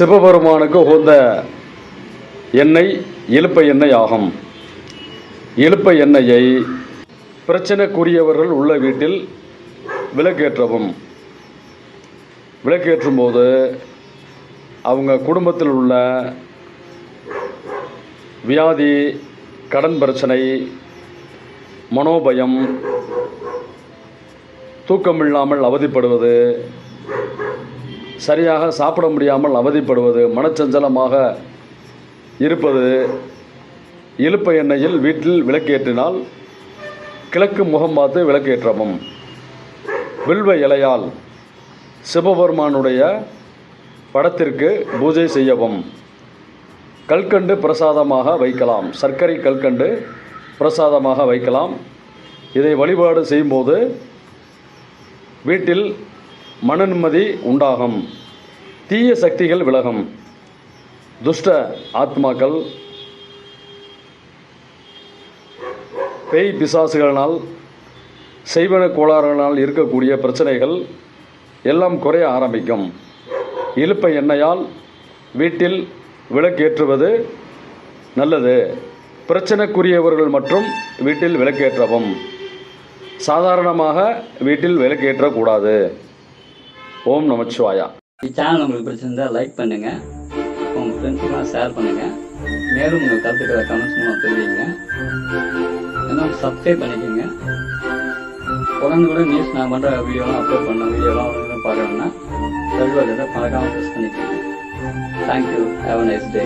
சிவபெருமானுக்கு உகந்த எண்ணெய் எழுப்ப எண்ணெய் ஆகும். எழுப்ப எண்ணெயை பிரச்சனைக்குரியவர்கள் உள்ள வீட்டில் விளக்கேற்றவும். விளக்கேற்றும் போது அவங்க குடும்பத்தில் உள்ள வியாதி கடன் பிரச்சனை மனோபயம் தூக்கமில்லாமல் அவதிப்படுவது சரியாக சாப்பிட முடியாமல் அவதிப்படுவது மனச்சஞ்சலமாக இருப்பது இழுப்ப எண்ணெயில் வீட்டில் விளக்கேற்றினால் கிழக்கு முகம் பார்த்து விளக்கேற்றவும். வில்வ இலையால் சிவபெருமானுடைய படத்திற்கு பூஜை செய்யவும். கல்கண்டு பிரசாதமாக வைக்கலாம். சர்க்கரை கல்கண்டு பிரசாதமாக வைக்கலாம். இதை வழிபாடு செய்யும்போது வீட்டில் மன நிம்மதி உண்டாகும். தீய சக்திகள் விலகும். துஷ்ட ஆத்மாக்கள் பேய் பிசாசுகளினால் செய்வன கோளாறுகளால் இருக்கக்கூடிய பிரச்சனைகள் எல்லாம் குறைய ஆரம்பிக்கும். இழுப்பை எண்ணெயால் வீட்டில் விளக்கேற்றுவது நல்லது. பிரச்சனைக்குரியவர்கள் மற்றும் வீட்டில் விளக்கேற்றவும். சாதாரணமாக வீட்டில் விளக்கேற்றக்கூடாது. ஓம் நமச்சிவாயா. சேனல் உங்களுக்கு பிடிச்சிருந்தா லைக் பண்ணுங்க. உங்கள் ஃப்ரெண்ட்ஸுக்கெல்லாம் ஷேர் பண்ணுங்க. மேலும் உங்கள் கருத்துக்களை கமெண்ட்ஸ் மூலம் தெரிவிங்க. இன்னும் சப்ஸ்கிரைப் பண்ணிக்கோங்க. உடனுக்குடன் நியூஸ் நான் பண்ணுற வீடியோலாம் அப்லோட் பண்ண வீடியோலாம் பார்க்கணும்னா பார்க்கணுன்னா பழக்காமல் யூஸ் பண்ணிக்கோங்க. Thank you have nice day